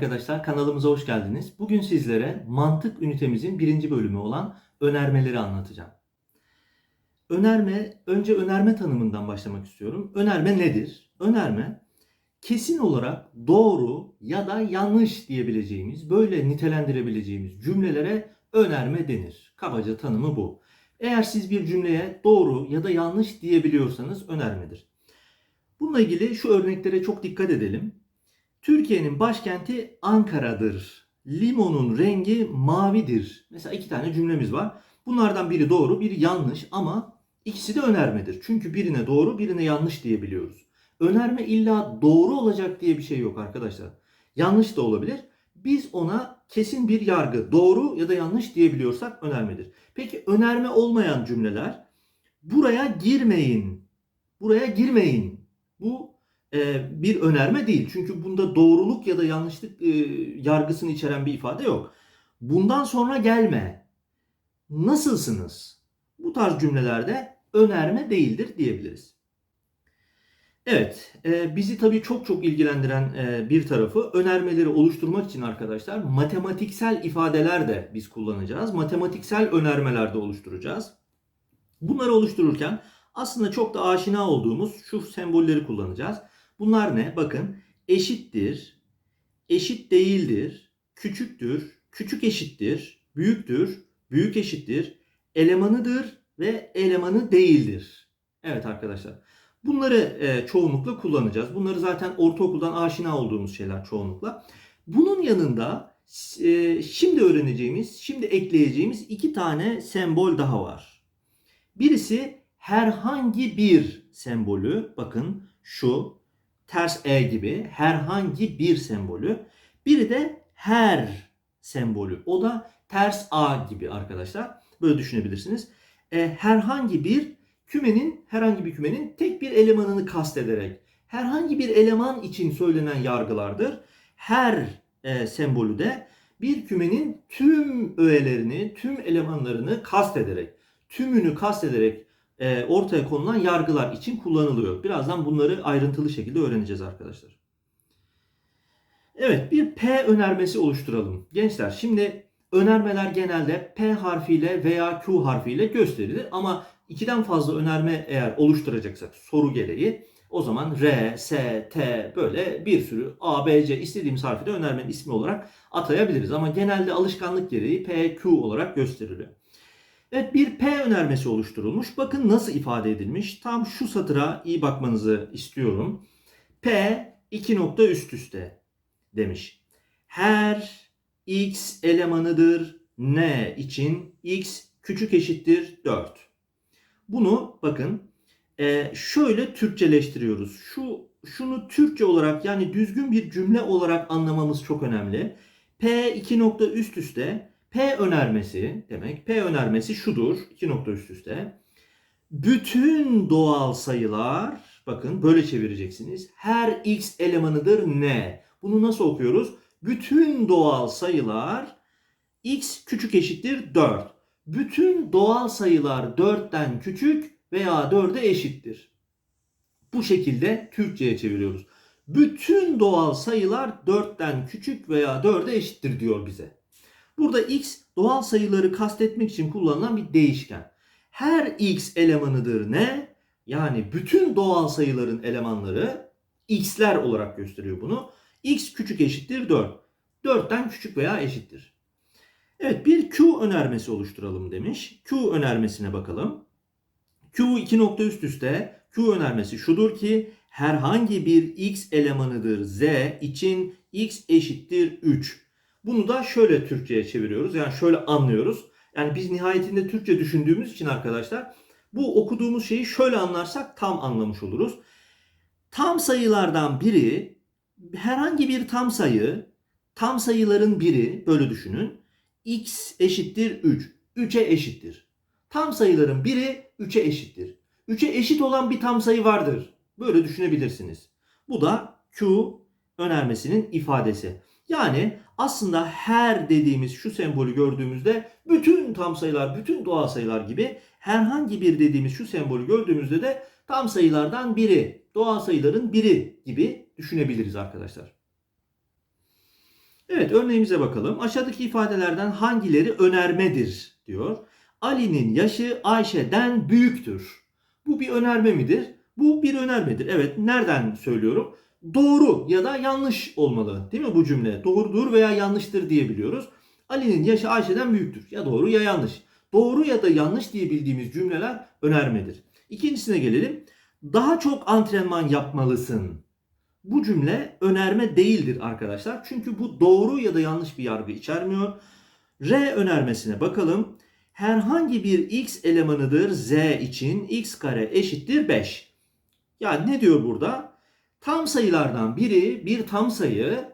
arkadaşlar, kanalımıza hoş geldiniz. Bugün sizlere mantık ünitemizin birinci bölümü olan önermeleri anlatacağım. Önerme, önce önerme tanımından başlamak istiyorum. Önerme nedir? Önerme, kesin olarak doğru ya da yanlış diyebileceğimiz, böyle nitelendirebileceğimiz cümlelere önerme denir. Kabaca tanımı bu. Eğer siz bir cümleye doğru ya da yanlış diyebiliyorsanız önermedir. Bununla ilgili şu örneklere çok dikkat edelim. Türkiye'nin başkenti Ankara'dır. Limonun rengi mavidir. Mesela iki tane cümlemiz var. Bunlardan biri doğru, biri yanlış ama ikisi de önermedir. Çünkü birine doğru, birine yanlış diyebiliyoruz. Önerme illa doğru olacak diye bir şey yok arkadaşlar. Yanlış da olabilir. Biz ona kesin bir yargı, doğru ya da yanlış diyebiliyorsak önermedir. Peki önerme olmayan cümleler buraya girmeyin. Buraya girmeyin. Bu bir önerme değil. Çünkü bunda doğruluk ya da yanlışlık e, yargısını içeren bir ifade yok. Bundan sonra gelme. Nasılsınız? Bu tarz cümlelerde önerme değildir diyebiliriz. Evet, e, bizi tabii çok çok ilgilendiren e, bir tarafı önermeleri oluşturmak için arkadaşlar matematiksel ifadeler de biz kullanacağız. Matematiksel önermeler de oluşturacağız. Bunları oluştururken aslında çok da aşina olduğumuz şu sembolleri kullanacağız. Bunlar ne? Bakın eşittir, eşit değildir, küçüktür, küçük eşittir, büyüktür, büyük eşittir, elemanıdır ve elemanı değildir. Evet arkadaşlar. Bunları e, çoğunlukla kullanacağız. Bunları zaten ortaokuldan aşina olduğumuz şeyler çoğunlukla. Bunun yanında e, şimdi öğreneceğimiz, şimdi ekleyeceğimiz iki tane sembol daha var. Birisi herhangi bir sembolü, bakın şu ters E gibi herhangi bir sembolü. Biri de her sembolü. O da ters A gibi arkadaşlar. Böyle düşünebilirsiniz. E, herhangi bir kümenin, herhangi bir kümenin tek bir elemanını kastederek herhangi bir eleman için söylenen yargılardır. Her e, sembolü de bir kümenin tüm öğelerini, tüm elemanlarını kastederek, tümünü kastederek e, ortaya konulan yargılar için kullanılıyor. Birazdan bunları ayrıntılı şekilde öğreneceğiz arkadaşlar. Evet bir P önermesi oluşturalım. Gençler şimdi önermeler genelde P harfiyle veya Q harfiyle gösterilir. Ama ikiden fazla önerme eğer oluşturacaksak soru gereği o zaman R, S, T böyle bir sürü A, B, C istediğimiz harfi de önermenin ismi olarak atayabiliriz. Ama genelde alışkanlık gereği P, Q olarak gösteriliyor. Evet bir P önermesi oluşturulmuş. Bakın nasıl ifade edilmiş. Tam şu satıra iyi bakmanızı istiyorum. P iki nokta üst üste demiş. Her x elemanıdır n için x küçük eşittir 4. Bunu bakın e, şöyle Türkçeleştiriyoruz. Şu şunu Türkçe olarak yani düzgün bir cümle olarak anlamamız çok önemli. P iki nokta üst üste P önermesi demek. P önermesi şudur. iki nokta üst üste. Bütün doğal sayılar bakın böyle çevireceksiniz. Her x elemanıdır n. Bunu nasıl okuyoruz? Bütün doğal sayılar x küçük eşittir 4. Bütün doğal sayılar 4'ten küçük veya 4'e eşittir. Bu şekilde Türkçe'ye çeviriyoruz. Bütün doğal sayılar 4'ten küçük veya 4'e eşittir diyor bize. Burada x doğal sayıları kastetmek için kullanılan bir değişken. Her x elemanıdır ne? Yani bütün doğal sayıların elemanları x'ler olarak gösteriyor bunu. x küçük eşittir 4. 4'ten küçük veya eşittir. Evet bir Q önermesi oluşturalım demiş. Q önermesine bakalım. Q iki nokta üst üste. Q önermesi şudur ki herhangi bir x elemanıdır z için x eşittir 3. Bunu da şöyle Türkçe'ye çeviriyoruz. Yani şöyle anlıyoruz. Yani biz nihayetinde Türkçe düşündüğümüz için arkadaşlar bu okuduğumuz şeyi şöyle anlarsak tam anlamış oluruz. Tam sayılardan biri herhangi bir tam sayı, tam sayıların biri böyle düşünün. x eşittir 3. 3'e eşittir. Tam sayıların biri 3'e eşittir. 3'e eşit olan bir tam sayı vardır. Böyle düşünebilirsiniz. Bu da Q önermesinin ifadesi. Yani aslında her dediğimiz şu sembolü gördüğümüzde bütün tam sayılar, bütün doğal sayılar gibi herhangi bir dediğimiz şu sembolü gördüğümüzde de tam sayılardan biri, doğal sayıların biri gibi düşünebiliriz arkadaşlar. Evet örneğimize bakalım. Aşağıdaki ifadelerden hangileri önermedir diyor. Ali'nin yaşı Ayşe'den büyüktür. Bu bir önerme midir? Bu bir önermedir. Evet nereden söylüyorum? Doğru ya da yanlış olmalı. Değil mi bu cümle? Doğrudur veya yanlıştır diyebiliyoruz. Ali'nin yaşı Ayşe'den büyüktür. Ya doğru ya yanlış. Doğru ya da yanlış diyebildiğimiz cümleler önermedir. İkincisine gelelim. Daha çok antrenman yapmalısın. Bu cümle önerme değildir arkadaşlar. Çünkü bu doğru ya da yanlış bir yargı içermiyor. R önermesine bakalım. Herhangi bir x elemanıdır z için x kare eşittir 5. Yani ne diyor burada? Tam sayılardan biri bir tam sayı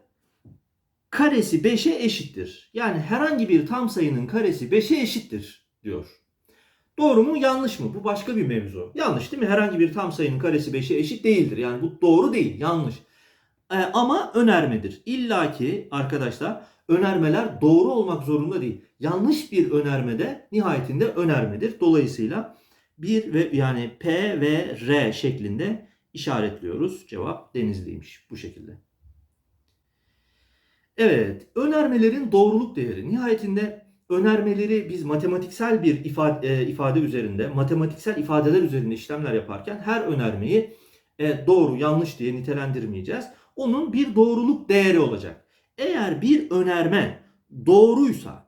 karesi 5'e eşittir. Yani herhangi bir tam sayının karesi 5'e eşittir diyor. Doğru mu yanlış mı? Bu başka bir mevzu. Yanlış değil mi? Herhangi bir tam sayının karesi 5'e eşit değildir. Yani bu doğru değil, yanlış. Ee, ama önermedir. İlla ki arkadaşlar önermeler doğru olmak zorunda değil. Yanlış bir önermede nihayetinde önermedir. Dolayısıyla bir ve yani P ve R şeklinde işaretliyoruz. Cevap Denizli'ymiş bu şekilde. Evet, önermelerin doğruluk değeri. Nihayetinde önermeleri biz matematiksel bir ifade, e, ifade üzerinde, matematiksel ifadeler üzerinde işlemler yaparken her önermeyi e, doğru, yanlış diye nitelendirmeyeceğiz. Onun bir doğruluk değeri olacak. Eğer bir önerme doğruysa,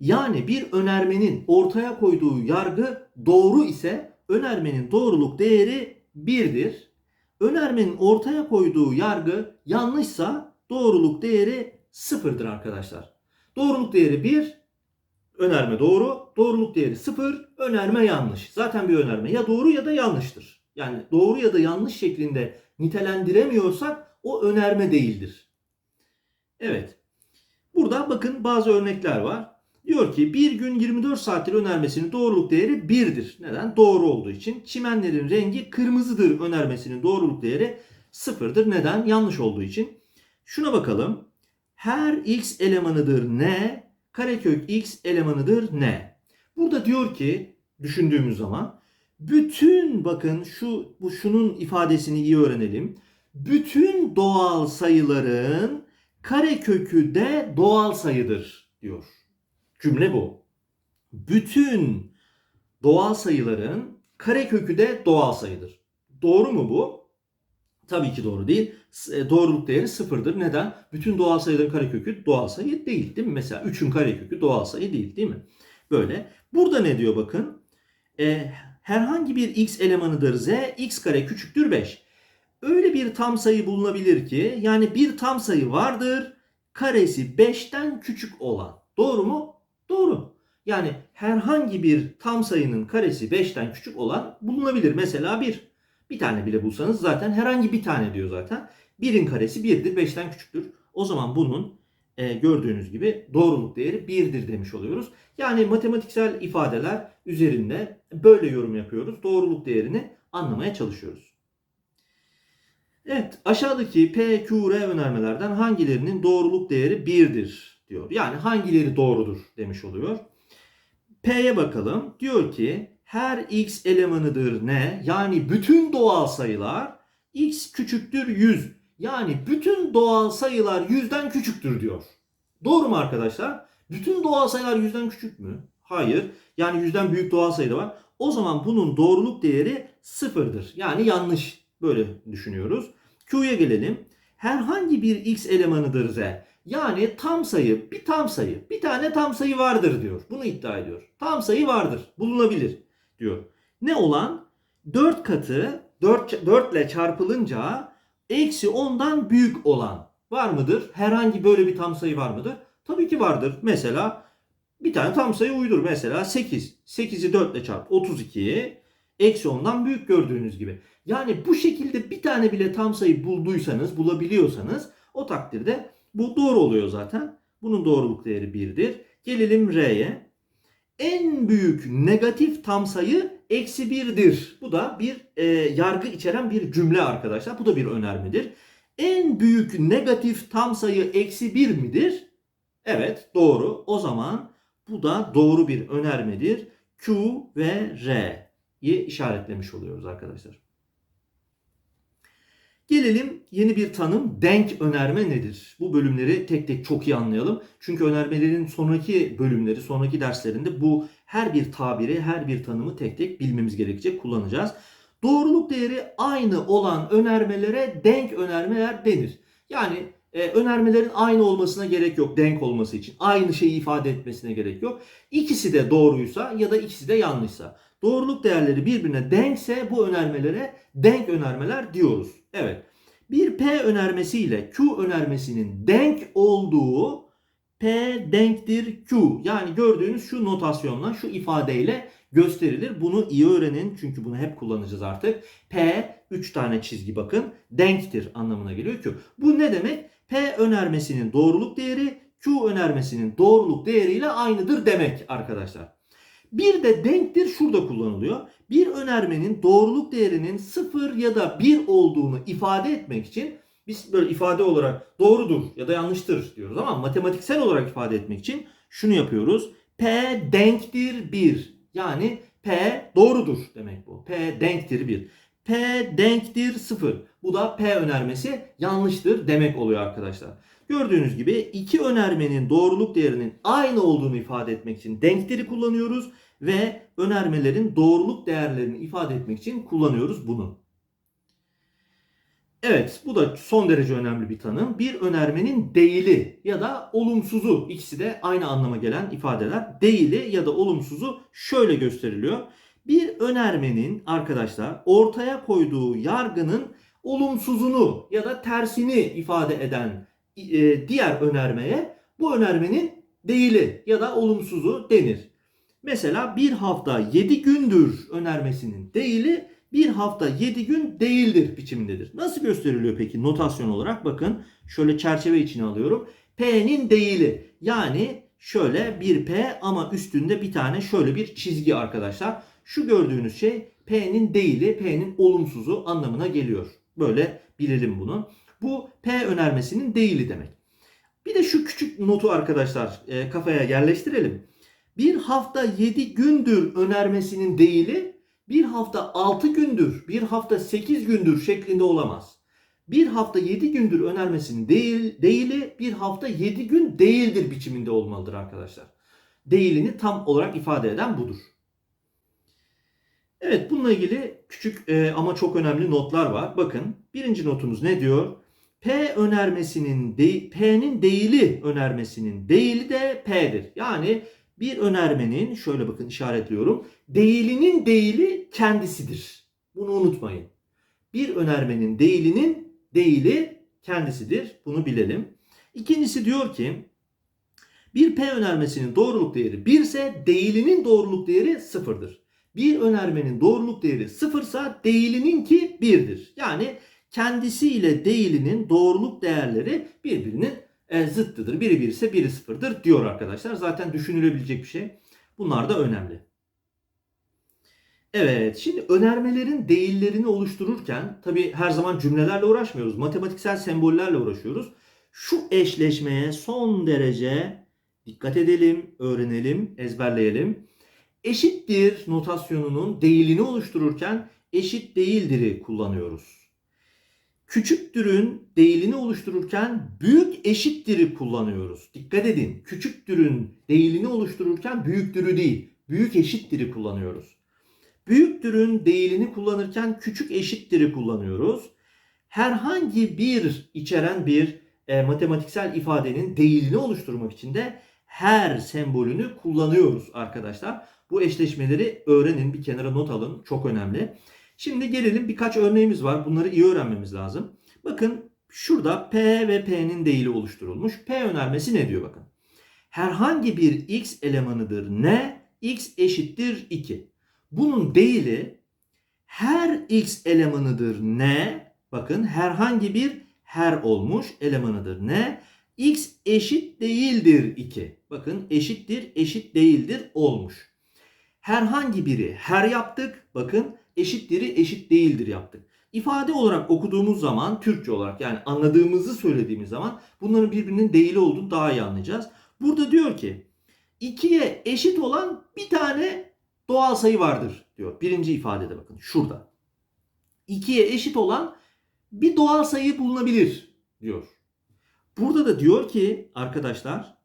yani bir önermenin ortaya koyduğu yargı doğru ise önermenin doğruluk değeri 1'dir. Önermenin ortaya koyduğu yargı yanlışsa doğruluk değeri 0'dır arkadaşlar. Doğruluk değeri 1, önerme doğru. Doğruluk değeri 0, önerme yanlış. Zaten bir önerme ya doğru ya da yanlıştır. Yani doğru ya da yanlış şeklinde nitelendiremiyorsak o önerme değildir. Evet. Burada bakın bazı örnekler var. Diyor ki bir gün 24 saattir önermesinin doğruluk değeri 1'dir. Neden? Doğru olduğu için. Çimenlerin rengi kırmızıdır önermesinin doğruluk değeri 0'dır. Neden? Yanlış olduğu için. Şuna bakalım. Her x elemanıdır ne? Karekök x elemanıdır ne? Burada diyor ki düşündüğümüz zaman bütün bakın şu bu şunun ifadesini iyi öğrenelim. Bütün doğal sayıların karekökü de doğal sayıdır diyor. Cümle bu. Bütün doğal sayıların karekökü de doğal sayıdır. Doğru mu bu? Tabii ki doğru değil. E, doğruluk değeri sıfırdır. Neden? Bütün doğal sayıların karekökü doğal sayı değil değil mi? Mesela 3'ün karekökü doğal sayı değil değil mi? Böyle. Burada ne diyor bakın? E, herhangi bir x elemanıdır z, x kare küçüktür 5. Öyle bir tam sayı bulunabilir ki yani bir tam sayı vardır karesi 5'ten küçük olan. Doğru mu? Doğru. Yani herhangi bir tam sayının karesi 5'ten küçük olan bulunabilir. Mesela 1. Bir tane bile bulsanız zaten herhangi bir tane diyor zaten. 1'in karesi 1'dir, 5'ten küçüktür. O zaman bunun e, gördüğünüz gibi doğruluk değeri 1'dir demiş oluyoruz. Yani matematiksel ifadeler üzerinde böyle yorum yapıyoruz. Doğruluk değerini anlamaya çalışıyoruz. Evet aşağıdaki P, Q, R önermelerden hangilerinin doğruluk değeri 1'dir diyor. Yani hangileri doğrudur demiş oluyor. P'ye bakalım. Diyor ki her x elemanıdır ne? Yani bütün doğal sayılar x küçüktür 100. Yani bütün doğal sayılar 100'den küçüktür diyor. Doğru mu arkadaşlar? Bütün doğal sayılar 100'den küçük mü? Hayır. Yani 100'den büyük doğal sayı da var. O zaman bunun doğruluk değeri sıfırdır. Yani yanlış. Böyle düşünüyoruz. Q'ya gelelim. Herhangi bir x elemanıdır z. Yani tam sayı, bir tam sayı, bir tane tam sayı vardır diyor. Bunu iddia ediyor. Tam sayı vardır, bulunabilir diyor. Ne olan? 4 katı 4, 4 ile çarpılınca eksi 10'dan büyük olan var mıdır? Herhangi böyle bir tam sayı var mıdır? Tabii ki vardır. Mesela bir tane tam sayı uydur. Mesela 8. 8'i 4 ile çarp 32. Eksi 10'dan büyük gördüğünüz gibi. Yani bu şekilde bir tane bile tam sayı bulduysanız, bulabiliyorsanız o takdirde bu doğru oluyor zaten. Bunun doğruluk değeri 1'dir. Gelelim R'ye. En büyük negatif tam sayı eksi 1'dir. Bu da bir e, yargı içeren bir cümle arkadaşlar. Bu da bir önermedir. En büyük negatif tam sayı eksi 1 midir? Evet doğru. O zaman bu da doğru bir önermedir. Q ve R'yi işaretlemiş oluyoruz arkadaşlar. Gelelim yeni bir tanım denk önerme nedir? Bu bölümleri tek tek çok iyi anlayalım. Çünkü önermelerin sonraki bölümleri, sonraki derslerinde bu her bir tabiri, her bir tanımı tek tek bilmemiz gerekecek, kullanacağız. Doğruluk değeri aynı olan önermelere denk önermeler denir. Yani e, önermelerin aynı olmasına gerek yok denk olması için. Aynı şeyi ifade etmesine gerek yok. İkisi de doğruysa ya da ikisi de yanlışsa. Doğruluk değerleri birbirine denkse bu önermelere denk önermeler diyoruz. Evet. Bir P önermesi ile Q önermesinin denk olduğu P denktir Q. Yani gördüğünüz şu notasyonla, şu ifadeyle gösterilir. Bunu iyi öğrenin çünkü bunu hep kullanacağız artık. P 3 tane çizgi bakın denktir anlamına geliyor Q. Bu ne demek? P önermesinin doğruluk değeri Q önermesinin doğruluk değeriyle aynıdır demek arkadaşlar. Bir de denktir şurada kullanılıyor. Bir önermenin doğruluk değerinin 0 ya da 1 olduğunu ifade etmek için biz böyle ifade olarak doğrudur ya da yanlıştır diyoruz ama matematiksel olarak ifade etmek için şunu yapıyoruz. P denktir 1. Yani P doğrudur demek bu. P denktir 1. P denktir 0. Bu da P önermesi yanlıştır demek oluyor arkadaşlar. Gördüğünüz gibi iki önermenin doğruluk değerinin aynı olduğunu ifade etmek için denktiri kullanıyoruz ve önermelerin doğruluk değerlerini ifade etmek için kullanıyoruz bunu. Evet bu da son derece önemli bir tanım. Bir önermenin değili ya da olumsuzu ikisi de aynı anlama gelen ifadeler. Değili ya da olumsuzu şöyle gösteriliyor. Bir önermenin arkadaşlar ortaya koyduğu yargının olumsuzunu ya da tersini ifade eden e, diğer önermeye bu önermenin değili ya da olumsuzu denir. Mesela bir hafta 7 gündür önermesinin değili bir hafta 7 gün değildir biçimindedir. Nasıl gösteriliyor peki notasyon olarak? Bakın şöyle çerçeve içine alıyorum. P'nin değili yani şöyle bir P ama üstünde bir tane şöyle bir çizgi arkadaşlar. Şu gördüğünüz şey P'nin değili, P'nin olumsuzu anlamına geliyor. Böyle bilelim bunu. Bu P önermesinin değili demek. Bir de şu küçük notu arkadaşlar e, kafaya yerleştirelim. Bir hafta 7 gündür önermesinin değili bir hafta 6 gündür, bir hafta 8 gündür şeklinde olamaz. Bir hafta 7 gündür önermesinin değil, değili bir hafta 7 gün değildir biçiminde olmalıdır arkadaşlar. Değilini tam olarak ifade eden budur. Evet bununla ilgili küçük e, ama çok önemli notlar var. Bakın birinci notumuz ne diyor? P önermesinin P'nin değili önermesinin değili de P'dir. Yani bir önermenin şöyle bakın işaretliyorum. Değilinin değili kendisidir. Bunu unutmayın. Bir önermenin değilinin değili kendisidir. Bunu bilelim. İkincisi diyor ki bir P önermesinin doğruluk değeri 1 ise değilinin doğruluk değeri 0'dır. Bir önermenin doğruluk değeri 0 ise değilininki 1'dir. Yani kendisiyle değilinin doğruluk değerleri birbirinin e, zıttıdır. Biri 1 ise biri 0'dır diyor arkadaşlar. Zaten düşünülebilecek bir şey. Bunlar da önemli. Evet, şimdi önermelerin değillerini oluştururken tabi her zaman cümlelerle uğraşmıyoruz. Matematiksel sembollerle uğraşıyoruz. Şu eşleşmeye son derece dikkat edelim, öğrenelim, ezberleyelim. Eşittir notasyonunun değilini oluştururken eşit değildir'i kullanıyoruz. Küçüktürün değilini oluştururken büyük eşittir'i kullanıyoruz. Dikkat edin. Küçüktürün değilini oluştururken büyüktürü değil, büyük eşittir'i kullanıyoruz. Büyüktürün değilini kullanırken küçük eşittir'i kullanıyoruz. Herhangi bir içeren bir e, matematiksel ifadenin değilini oluşturmak için de her sembolünü kullanıyoruz arkadaşlar. Bu eşleşmeleri öğrenin, bir kenara not alın. Çok önemli. Şimdi gelelim birkaç örneğimiz var. Bunları iyi öğrenmemiz lazım. Bakın şurada P ve P'nin değili oluşturulmuş. P önermesi ne diyor bakın. Herhangi bir x elemanıdır ne? x eşittir 2. Bunun değili her x elemanıdır ne? Bakın herhangi bir her olmuş elemanıdır ne? x eşit değildir 2. Bakın eşittir eşit değildir olmuş. Herhangi biri her yaptık. Bakın eşitleri eşit değildir yaptık. İfade olarak okuduğumuz zaman Türkçe olarak yani anladığımızı söylediğimiz zaman bunların birbirinin değili olduğunu daha iyi anlayacağız. Burada diyor ki 2'ye eşit olan bir tane doğal sayı vardır diyor. Birinci ifadede bakın şurada. 2'ye eşit olan bir doğal sayı bulunabilir diyor. Burada da diyor ki arkadaşlar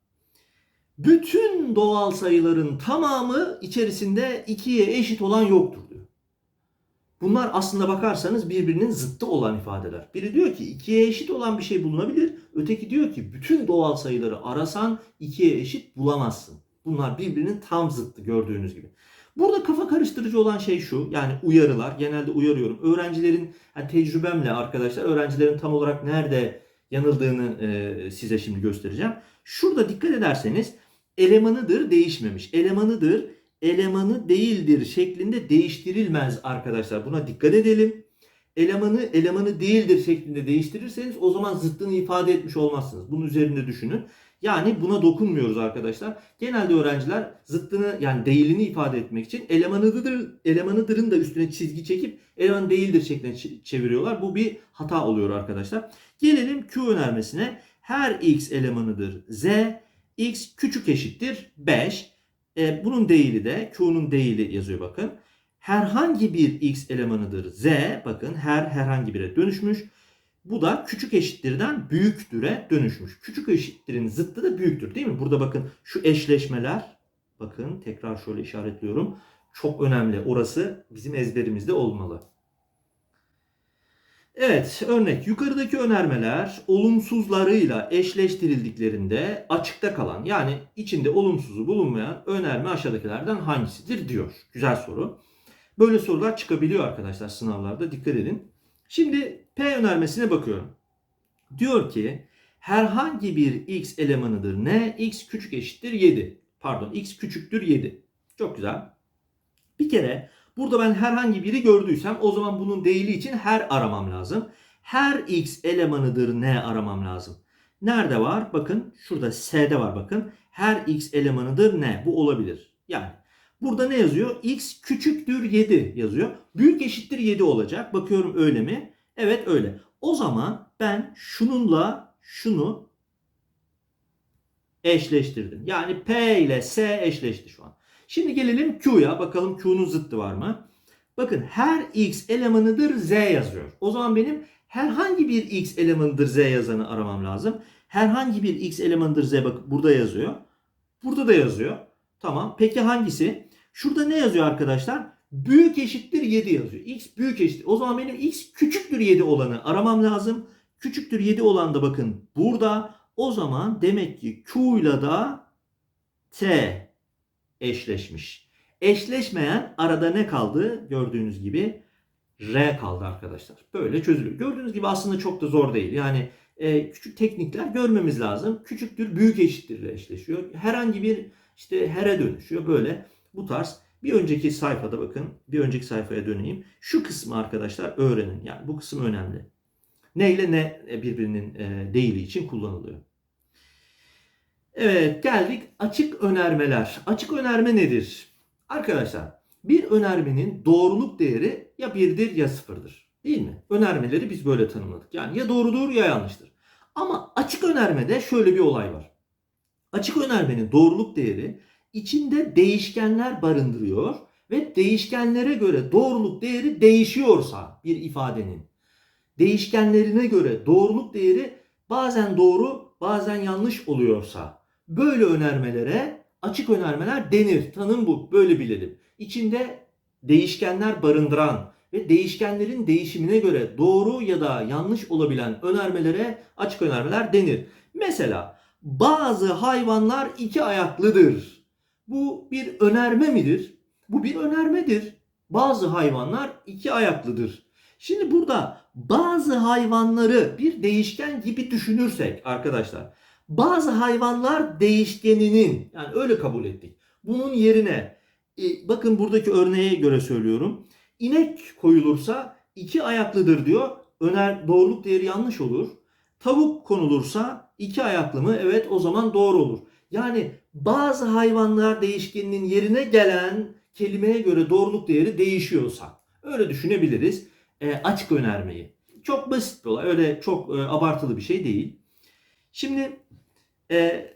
bütün doğal sayıların tamamı içerisinde ikiye eşit olan yoktur diyor. Bunlar aslında bakarsanız birbirinin zıttı olan ifadeler. Biri diyor ki ikiye eşit olan bir şey bulunabilir. Öteki diyor ki bütün doğal sayıları arasan ikiye eşit bulamazsın. Bunlar birbirinin tam zıttı gördüğünüz gibi. Burada kafa karıştırıcı olan şey şu. Yani uyarılar. Genelde uyarıyorum. Öğrencilerin yani tecrübemle arkadaşlar öğrencilerin tam olarak nerede yanıldığını e, size şimdi göstereceğim. Şurada dikkat ederseniz elemanıdır değişmemiş. Elemanıdır elemanı değildir şeklinde değiştirilmez arkadaşlar. Buna dikkat edelim. Elemanı elemanı değildir şeklinde değiştirirseniz o zaman zıttını ifade etmiş olmazsınız. Bunun üzerinde düşünün. Yani buna dokunmuyoruz arkadaşlar. Genelde öğrenciler zıttını yani değilini ifade etmek için elemanıdır, elemanıdırın da üstüne çizgi çekip eleman değildir şeklinde çeviriyorlar. Bu bir hata oluyor arkadaşlar. Gelelim Q önermesine. Her x elemanıdır z, x küçük eşittir 5. E, bunun değili de Q'nun değili yazıyor bakın. Herhangi bir x elemanıdır z. Bakın her herhangi bire dönüşmüş. Bu da küçük eşittirden büyüktüre dönüşmüş. Küçük eşittirin zıttı da büyüktür değil mi? Burada bakın şu eşleşmeler. Bakın tekrar şöyle işaretliyorum. Çok önemli. Orası bizim ezberimizde olmalı. Evet örnek yukarıdaki önermeler olumsuzlarıyla eşleştirildiklerinde açıkta kalan yani içinde olumsuzu bulunmayan önerme aşağıdakilerden hangisidir diyor. Güzel soru. Böyle sorular çıkabiliyor arkadaşlar sınavlarda dikkat edin. Şimdi P önermesine bakıyorum. Diyor ki herhangi bir x elemanıdır ne? x küçük eşittir 7. Pardon x küçüktür 7. Çok güzel. Bir kere burada ben herhangi biri gördüysem o zaman bunun değili için her aramam lazım. Her x elemanıdır ne aramam lazım. Nerede var? Bakın şurada S'de var bakın. Her x elemanıdır ne? Bu olabilir. Yani burada ne yazıyor? x küçüktür 7 yazıyor. Büyük eşittir 7 olacak. Bakıyorum öyle mi? Evet öyle. O zaman ben şununla şunu eşleştirdim. Yani P ile S eşleşti şu an. Şimdi gelelim Q'ya. Bakalım Q'nun zıttı var mı? Bakın her x elemanıdır Z yazıyor. O zaman benim herhangi bir x elemanıdır Z yazanı aramam lazım. Herhangi bir x elemanıdır Z bak burada yazıyor. Burada da yazıyor. Tamam. Peki hangisi? Şurada ne yazıyor arkadaşlar? Büyük eşittir 7 yazıyor. X büyük eşittir. O zaman benim x küçüktür 7 olanı aramam lazım. Küçüktür 7 olan da bakın burada. O zaman demek ki Q ile da T eşleşmiş. Eşleşmeyen arada ne kaldı? Gördüğünüz gibi R kaldı arkadaşlar. Böyle çözülüyor. Gördüğünüz gibi aslında çok da zor değil. Yani e, küçük teknikler görmemiz lazım. Küçüktür büyük eşittir eşleşiyor. Herhangi bir işte here dönüşüyor. Böyle bu tarz bir önceki sayfada bakın. Bir önceki sayfaya döneyim. Şu kısmı arkadaşlar öğrenin. Yani bu kısım önemli. Ne ile ne birbirinin e, değili için kullanılıyor. Evet geldik açık önermeler. Açık önerme nedir? Arkadaşlar bir önermenin doğruluk değeri ya birdir ya sıfırdır. Değil mi? Önermeleri biz böyle tanımladık. Yani ya doğrudur ya yanlıştır. Ama açık önermede şöyle bir olay var. Açık önermenin doğruluk değeri içinde değişkenler barındırıyor ve değişkenlere göre doğruluk değeri değişiyorsa bir ifadenin değişkenlerine göre doğruluk değeri bazen doğru bazen yanlış oluyorsa böyle önermelere açık önermeler denir. Tanım bu. Böyle bilelim. İçinde değişkenler barındıran ve değişkenlerin değişimine göre doğru ya da yanlış olabilen önermelere açık önermeler denir. Mesela bazı hayvanlar iki ayaklıdır. Bu bir önerme midir? Bu bir önermedir. Bazı hayvanlar iki ayaklıdır. Şimdi burada bazı hayvanları bir değişken gibi düşünürsek arkadaşlar bazı hayvanlar değişkeninin yani öyle kabul ettik. Bunun yerine e, bakın buradaki örneğe göre söylüyorum. İnek koyulursa iki ayaklıdır diyor. Öner doğruluk değeri yanlış olur. Tavuk konulursa iki ayaklı mı? Evet o zaman doğru olur. Yani bazı hayvanlar değişkeninin yerine gelen kelimeye göre doğruluk değeri değişiyorsa öyle düşünebiliriz e, açık önermeyi. Çok basit bir olay. Öyle çok e, abartılı bir şey değil. Şimdi e,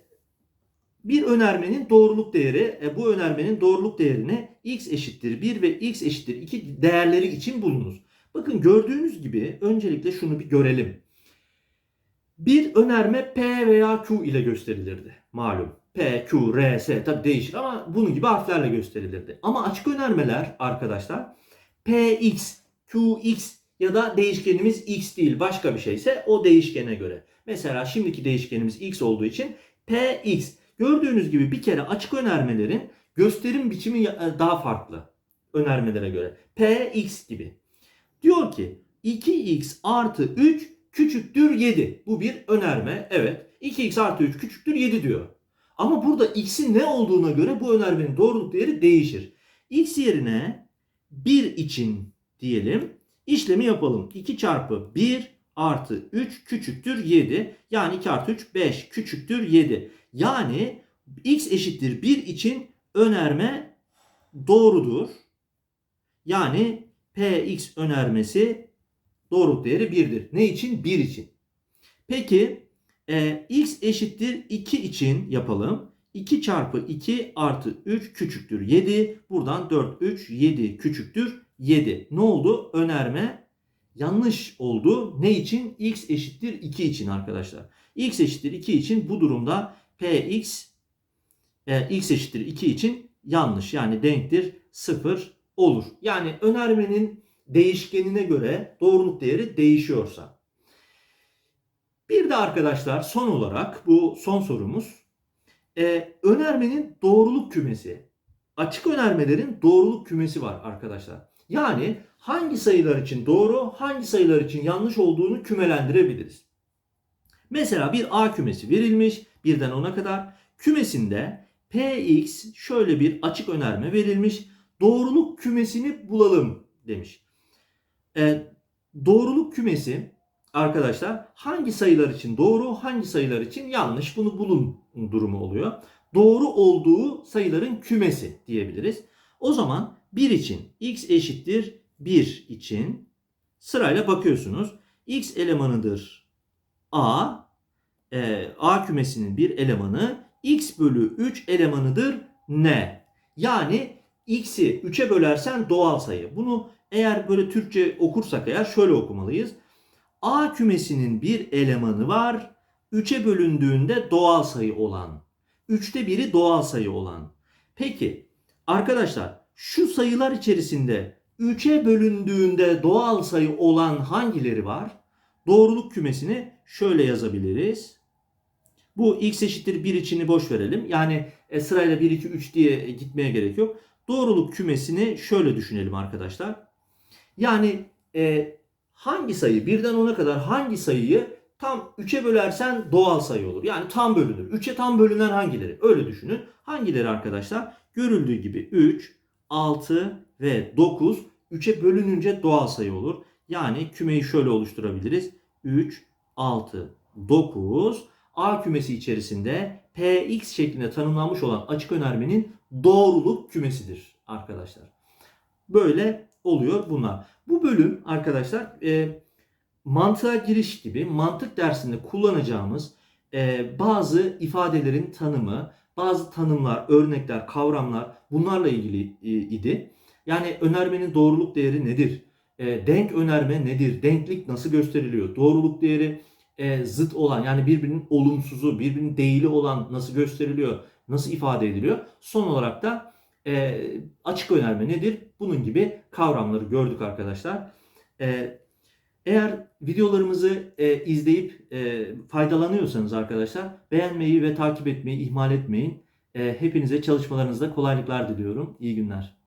bir önermenin doğruluk değeri e, bu önermenin doğruluk değerini x eşittir 1 ve x eşittir 2 değerleri için bulunuz. Bakın gördüğünüz gibi öncelikle şunu bir görelim. Bir önerme P veya Q ile gösterilirdi. Malum. P, Q, R, S tabi değişir ama bunun gibi harflerle gösterilirdi. Ama açık önermeler arkadaşlar Px, Qx ya da değişkenimiz x değil başka bir şeyse o değişkene göre. Mesela şimdiki değişkenimiz x olduğu için Px. Gördüğünüz gibi bir kere açık önermelerin gösterim biçimi daha farklı önermelere göre. Px gibi. Diyor ki 2x artı 3 küçüktür 7. Bu bir önerme. Evet. 2x artı 3 küçüktür 7 diyor. Ama burada x'in ne olduğuna göre bu önermenin doğruluk değeri değişir. x yerine 1 için diyelim işlemi yapalım. 2 çarpı 1 artı 3 küçüktür 7. Yani 2 artı 3 5 küçüktür 7. Yani x eşittir 1 için önerme doğrudur. Yani px önermesi doğruluk değeri 1'dir. Ne için? 1 için. Peki e, x eşittir 2 için yapalım. 2 çarpı 2 artı 3 küçüktür 7. Buradan 4, 3, 7 küçüktür 7. Ne oldu? Önerme yanlış oldu. Ne için? x eşittir 2 için arkadaşlar. x eşittir 2 için bu durumda px e, x eşittir 2 için yanlış. Yani denktir 0 olur. Yani önermenin değişkenine göre doğruluk değeri değişiyorsa. Bir de arkadaşlar son olarak bu son sorumuz. Ee, önermenin doğruluk kümesi. Açık önermelerin doğruluk kümesi var arkadaşlar. Yani hangi sayılar için doğru, hangi sayılar için yanlış olduğunu kümelendirebiliriz. Mesela bir A kümesi verilmiş birden 10'a kadar. Kümesinde Px şöyle bir açık önerme verilmiş. Doğruluk kümesini bulalım demiş. E, doğruluk kümesi arkadaşlar hangi sayılar için doğru, hangi sayılar için yanlış bunu bulun durumu oluyor. Doğru olduğu sayıların kümesi diyebiliriz. O zaman 1 için x eşittir 1 için sırayla bakıyorsunuz. x elemanıdır a, e, a kümesinin bir elemanı x bölü 3 elemanıdır n. Yani x'i 3'e bölersen doğal sayı. Bunu eğer böyle Türkçe okursak eğer şöyle okumalıyız. A kümesinin bir elemanı var. 3'e bölündüğünde doğal sayı olan. 3'te biri doğal sayı olan. Peki arkadaşlar şu sayılar içerisinde 3'e bölündüğünde doğal sayı olan hangileri var? Doğruluk kümesini şöyle yazabiliriz. Bu x eşittir 1 içini boş verelim. Yani e, sırayla 1, 2, 3 diye gitmeye gerek yok. Doğruluk kümesini şöyle düşünelim arkadaşlar. Yani e, hangi sayı birden 10'a kadar hangi sayıyı tam 3'e bölersen doğal sayı olur. Yani tam bölünür. 3'e tam bölünen hangileri? Öyle düşünün. Hangileri arkadaşlar? Görüldüğü gibi 3, 6 ve 9 3'e bölününce doğal sayı olur. Yani kümeyi şöyle oluşturabiliriz. 3, 6, 9 A kümesi içerisinde Px şeklinde tanımlanmış olan açık önermenin doğruluk kümesidir arkadaşlar. Böyle oluyor bunlar. Bu bölüm arkadaşlar e, mantığa giriş gibi mantık dersinde kullanacağımız e, bazı ifadelerin tanımı, bazı tanımlar, örnekler, kavramlar bunlarla ilgili e, idi. Yani önermenin doğruluk değeri nedir? E, denk önerme nedir? Denklik nasıl gösteriliyor? Doğruluk değeri e, zıt olan yani birbirinin olumsuzu, birbirinin değili olan nasıl gösteriliyor? Nasıl ifade ediliyor? Son olarak da e, açık önerme nedir? Bunun gibi kavramları gördük arkadaşlar. E, eğer videolarımızı e, izleyip e, faydalanıyorsanız arkadaşlar beğenmeyi ve takip etmeyi ihmal etmeyin. E, hepinize çalışmalarınızda kolaylıklar diliyorum. İyi günler.